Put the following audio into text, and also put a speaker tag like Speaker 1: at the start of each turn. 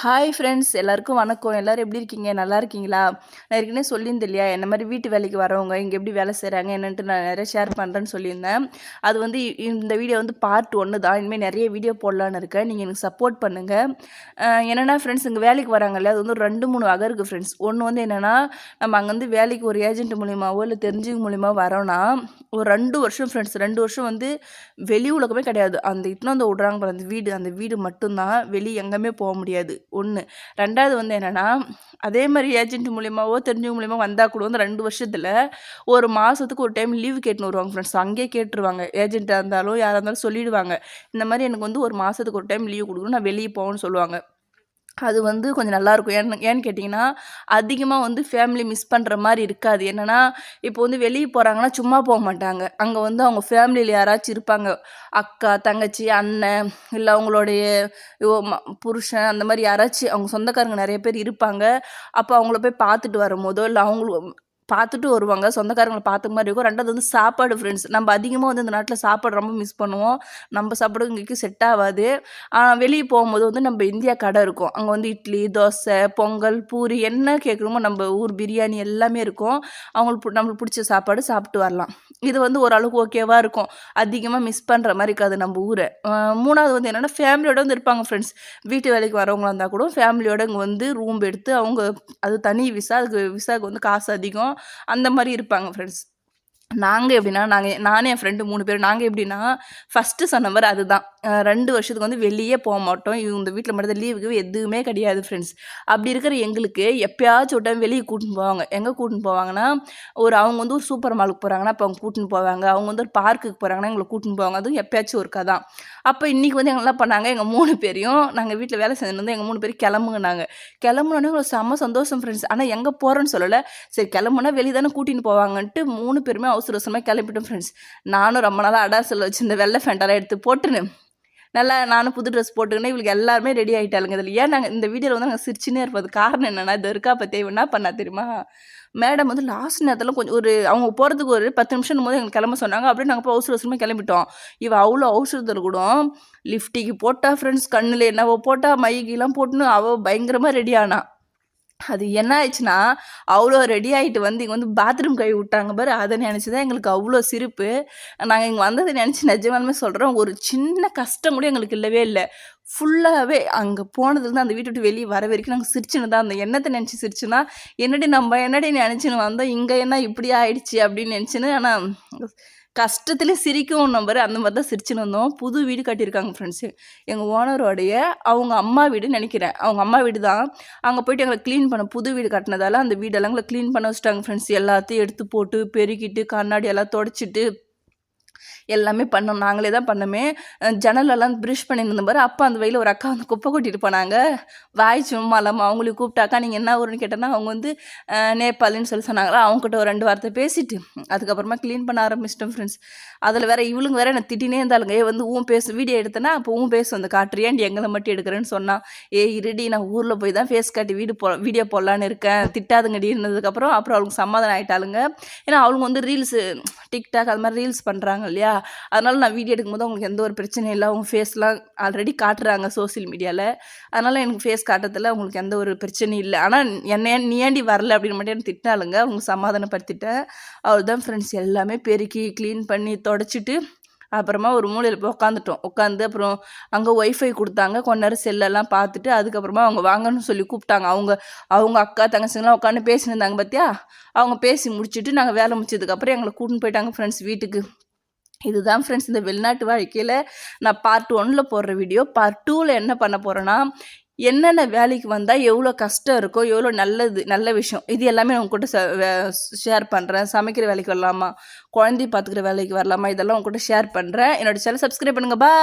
Speaker 1: hi friends எல்லாருக்கும் வணக்கம் எல்லோரும் எப்படி இருக்கீங்க நல்லா இருக்கீங்களா நான் ஏற்கனவே சொல்லியிருந்தேன் இல்லையா என்ன மாதிரி வீட்டு வேலைக்கு வரவங்க இங்கே எப்படி வேலை செய்கிறாங்க என்னென்ட்டு நான் நிறைய ஷேர் பண்ணுறேன்னு சொல்லியிருந்தேன் அது வந்து இந்த வீடியோ வந்து பார்ட் ஒன்று தான் இனிமேல் நிறைய வீடியோ போடலான்னு இருக்கேன் நீங்கள் எனக்கு சப்போர்ட் பண்ணுங்கள் என்னென்னா ஃப்ரெண்ட்ஸ் இங்கே வேலைக்கு இல்லையா அது வந்து ரெண்டு மூணு வகை இருக்குது ஃப்ரெண்ட்ஸ் ஒன்று வந்து என்னென்னா நம்ம அங்கே வந்து வேலைக்கு ஒரு ஏஜென்ட் மூலியமாவோ இல்லை தெரிஞ்சவங்க மூலியமாக வரோன்னா ஒரு ரெண்டு வருஷம் ஃப்ரெண்ட்ஸ் ரெண்டு வருஷம் வந்து வெளி உலகமே கிடையாது அந்த இத்தனை அந்த விடுறாங்க அந்த வீடு அந்த வீடு மட்டும்தான் வெளியே எங்கேயுமே போக முடியாது ஒன்று ரெண்டாவது வந்து என்னென்னா அதே மாதிரி ஏஜென்ட் மூலியமாகவோ தெரிஞ்சவங்க மூலியமாக வந்தால் கூட வந்து ரெண்டு வருஷத்தில் ஒரு மாதத்துக்கு ஒரு டைம் லீவு கேட்டுன்னு வருவாங்க ஃப்ரெண்ட்ஸ் அங்கேயே கேட்டுருவாங்க ஏஜென்ட்டாக இருந்தாலும் யாராக இருந்தாலும் சொல்லிடுவாங்க இந்த மாதிரி எனக்கு வந்து ஒரு மாதத்துக்கு ஒரு டைம் லீவ் கொடுக்கணும் நான் வெளியே போகணும்னு சொல்லுவாங்க அது வந்து கொஞ்சம் நல்லாயிருக்கும் ஏன் ஏன்னு கேட்டிங்கன்னா அதிகமாக வந்து ஃபேமிலி மிஸ் பண்ணுற மாதிரி இருக்காது என்னென்னா இப்போ வந்து வெளியே போகிறாங்கன்னா சும்மா போக மாட்டாங்க அங்கே வந்து அவங்க ஃபேமிலியில் யாராச்சும் இருப்பாங்க அக்கா தங்கச்சி அண்ணன் இல்லை அவங்களுடைய புருஷன் அந்த மாதிரி யாராச்சும் அவங்க சொந்தக்காரங்க நிறைய பேர் இருப்பாங்க அப்போ அவங்கள போய் பார்த்துட்டு வரும்போதோ இல்லை அவங்களுக்கு பார்த்துட்டு வருவாங்க சொந்தக்காரங்களை பார்த்த மாதிரி இருக்கும் ரெண்டாவது வந்து சாப்பாடு ஃப்ரெண்ட்ஸ் நம்ம அதிகமாக வந்து இந்த நாட்டில் சாப்பாடு ரொம்ப மிஸ் பண்ணுவோம் நம்ம சாப்பாடு இங்கே செட் ஆகாது வெளியே போகும்போது வந்து நம்ம இந்தியா கடை இருக்கும் அங்கே வந்து இட்லி தோசை பொங்கல் பூரி என்ன கேட்குறோமோ நம்ம ஊர் பிரியாணி எல்லாமே இருக்கும் அவங்களுக்கு நம்மளுக்கு பிடிச்ச சாப்பாடு சாப்பிட்டு வரலாம் இது வந்து ஓரளவுக்கு ஓகேவாக இருக்கும் அதிகமாக மிஸ் பண்ணுற மாதிரி இருக்காது நம்ம ஊரை மூணாவது வந்து என்னென்னா ஃபேமிலியோடு வந்து இருப்பாங்க ஃப்ரெண்ட்ஸ் வீட்டு வேலைக்கு வரவங்களா இருந்தால் கூட ஃபேமிலியோடு இங்கே வந்து ரூம் எடுத்து அவங்க அது தனி விசா அதுக்கு விசாவுக்கு வந்து காசு அதிகம் அந்த மாதிரி இருப்பாங்க ஃப்ரெண்ட்ஸ் நாங்கள் எப்படின்னா நாங்கள் நானும் என் ஃப்ரெண்டு மூணு பேர் நாங்கள் எப்படின்னா ஃபஸ்ட்டு சொன்ன மாதிரி அதுதான் ரெண்டு வருஷத்துக்கு வந்து வெளியே போக மாட்டோம் இவங்க இந்த வீட்டில் மட்டும் லீவுக்கு எதுவுமே கிடையாது ஃப்ரெண்ட்ஸ் அப்படி இருக்கிற எங்களுக்கு எப்பயாச்சும் ஒரு டைம் வெளியே கூட்டின்னு போவாங்க எங்கே கூட்டின்னு போவாங்கன்னா ஒரு அவங்க வந்து ஒரு சூப்பர் மாலுக்கு போகிறாங்கன்னா அப்போ அவங்க கூட்டின்னு போவாங்க அவங்க வந்து ஒரு பார்க்குக்கு போகிறாங்கன்னா எங்களை கூட்டின்னு போவாங்க அதுவும் எப்பயாச்சும் ஒரு தான் அப்போ இன்றைக்கி வந்து எங்கெல்லாம் பண்ணாங்க எங்கள் மூணு பேரையும் நாங்கள் வீட்டில் வேலை செஞ்சுருந்து எங்கள் மூணு பேரும் கிளம்புனாங்க கிளம்புனோடனே எங்களுக்கு செம்ம சந்தோஷம் ஃப்ரெண்ட்ஸ் ஆனால் எங்கே போகிறோன்னு சொல்லலை சரி கிளம்புனா வெளியே தானே கூட்டின்னு போவாங்கன்ட்டு மூணு பேருமே அவசர அவசரமாக கிளம்பிட்டோம் ஃப்ரெண்ட்ஸ் நானும் ரொம்ப நாளாக அடாசல் வச்சு இந்த வெள்ளை ஃபேண்டெல்லாம் எடுத்து போட்டுருந்தேன் நல்லா நானும் புது ட்ரெஸ் போட்டுக்கணும் இவளுக்கு எல்லாருமே ரெடி ஆகிட்டாளுங்க இதில் ஏன் நாங்கள் இந்த வீடியோவில் வந்து நாங்கள் சிரிச்சுனே இருப்பது காரணம் என்னென்னா இது இருக்கா பற்றி என்ன பண்ணா தெரியுமா மேடம் வந்து லாஸ்ட் நேரத்தில் கொஞ்சம் ஒரு அவங்க போகிறதுக்கு ஒரு பத்து நிமிஷம் போது எங்களுக்கு கிளம்ப சொன்னாங்க அப்படியே நாங்கள் போய் அவசர அவசரமாக கிளம்பிட்டோம் இவள் அவ்வளோ அவசரத்தில் கூட லிஃப்டிக்கு போட்டா ஃப்ரெண்ட்ஸ் கண்ணில் என்னவோ போட்டா மைக்கெலாம் போட்டுன்னு அவள் பயங்கரமாக ரெடி ஆனா அது என்ன ஆயிடுச்சுன்னா அவ்வளோ ரெடி ஆகிட்டு வந்து இங்கே வந்து பாத்ரூம் கழுவி விட்டாங்க பாரு அதை நினச்சி தான் எங்களுக்கு அவ்வளோ சிரிப்பு நாங்கள் இங்கே வந்ததை நினச்சி நிஜமானமே சொல்கிறோம் ஒரு சின்ன கஷ்டம் கூட எங்களுக்கு இல்லவே இல்லை ஃபுல்லாகவே அங்கே போனதுலேருந்து அந்த வீட்டு விட்டு வெளியே வர வரைக்கும் நாங்கள் சிரிச்சுன்னு தான் அந்த எண்ணத்தை நினச்சி சிரிச்சுன்னா என்னடி நம்ம என்னடி நினச்சின்னு வந்தோம் இங்கே என்ன இப்படி ஆயிடுச்சு அப்படின்னு நினச்சின்னு ஆனால் கஷ்டத்துல சிரிக்கும் நம்பர் அந்த மாதிரி தான் சிரிச்சுன்னு வந்தோம் புது வீடு கட்டியிருக்காங்க ஃப்ரெண்ட்ஸு எங்கள் ஓனரோடைய அவங்க அம்மா வீடுன்னு நினைக்கிறேன் அவங்க அம்மா வீடு தான் அங்கே போயிட்டு எங்களை க்ளீன் பண்ண புது வீடு கட்டினதால அந்த வீடெல்லாம் எங்களை க்ளீன் பண்ண வச்சுட்டாங்க ஃப்ரெண்ட்ஸ் எல்லாத்தையும் எடுத்து போட்டு பெருக்கிட்டு கண்ணாடி எல்லாம் தொடச்சிட்டு எல்லாமே பண்ணோம் நாங்களே தான் பண்ணோமே ஜன்னலெல்லாம் ப்ரிஷ் பண்ணியிருந்த பாரு அப்போ அந்த வழியில் ஒரு அக்கா வந்து குப்பை கொட்டிட்டு போனாங்க வாய் சும்மா இல்லாமல் அவங்களுக்கு கூப்பிட்டாக்கா நீங்கள் என்ன ஊருன்னு கேட்டோன்னா அவங்க வந்து நேபாளின்னு சொல்லி சொன்னாங்களா அவங்ககிட்ட ஒரு ரெண்டு வார்த்தை பேசிட்டு அதுக்கப்புறமா க்ளீன் பண்ண ஆரம்பிச்சிட்டோம் ஃப்ரெண்ட்ஸ் அதில் வேற இவளுங்க வேற என்னை திட்டினே இருந்தாலுங்க ஏ வந்து ஊன் பேசு வீடியோ எடுத்தேன்னா அப்போ ஊன் பேசும் அந்த காட்டுறியாண்டி எங்களை மட்டும் எடுக்கிறேன்னு சொன்னான் ஏ இருடி நான் ஊரில் போய் தான் ஃபேஸ் காட்டி வீடு போ வீடியோ போடலான்னு இருக்கேன் திட்டாதுங்கடி இருந்ததுக்கப்புறம் அப்புறம் அவளுக்கு சமாதானம் ஆகிட்டாளுங்க ஏன்னா அவளுங்க வந்து ரீல்ஸு டிக்டாக் அது மாதிரி ரீல்ஸ் பண்ணுறாங்க இல்லையா அதனால் நான் வீடியோ எடுக்கும்போது அவங்களுக்கு எந்த ஒரு பிரச்சனையும் இல்லை அவங்க ஃபேஸ்லாம் ஆல்ரெடி காட்டுறாங்க சோசியல் மீடியாவில் அதனால் எனக்கு ஃபேஸ் காட்டுறதுல அவங்களுக்கு எந்த ஒரு பிரச்சனையும் இல்லை ஆனால் என்ன நீ ஏண்டி வரல அப்படின்னு மட்டும் எனக்கு திட்டினாலுங்க அவங்க சமாதானப்படுத்திட்டேன் அவள் தான் ஃப்ரெண்ட்ஸ் எல்லாமே பெருக்கி க்ளீன் பண்ணி தொடச்சிட்டு அப்புறமா ஒரு மூலையில் போய் உட்காந்துட்டோம் உட்காந்து அப்புறம் அங்கே ஒய்ஃபை கொடுத்தாங்க கொஞ்ச நேரம் செல்லெல்லாம் பார்த்துட்டு அதுக்கப்புறமா அவங்க வாங்கன்னு சொல்லி கூப்பிட்டாங்க அவங்க அவங்க அக்கா தங்கச்சிங்கெலாம் உட்காந்து பேசினிருந்தாங்க பார்த்தியா அவங்க பேசி முடிச்சுட்டு நாங்கள் வேலை முடிச்சதுக்கப்புறம் எங்களை கூட்டின்னு போயிட்டாங்க ஃப்ரெண்ட்ஸ் வீட்டுக்கு இதுதான் ஃப்ரெண்ட்ஸ் இந்த வெளிநாட்டு வாழ்க்கையில் நான் பார்ட் ஒன்ல போடுற வீடியோ பார்ட் டூவில் என்ன பண்ண போகிறேன்னா என்னென்ன வேலைக்கு வந்தால் எவ்வளோ கஷ்டம் இருக்கோ எவ்வளோ நல்லது நல்ல விஷயம் இது எல்லாமே உங்ககிட்ட ஷேர் பண்ணுறேன் சமைக்கிற வேலைக்கு வரலாமா குழந்தை பார்த்துக்கிற வேலைக்கு வரலாமா இதெல்லாம் உங்ககிட்ட ஷேர் பண்ணுறேன் என்னோட சேனல் சப்ஸ்கிரைப் பண்ணுங்க பாய்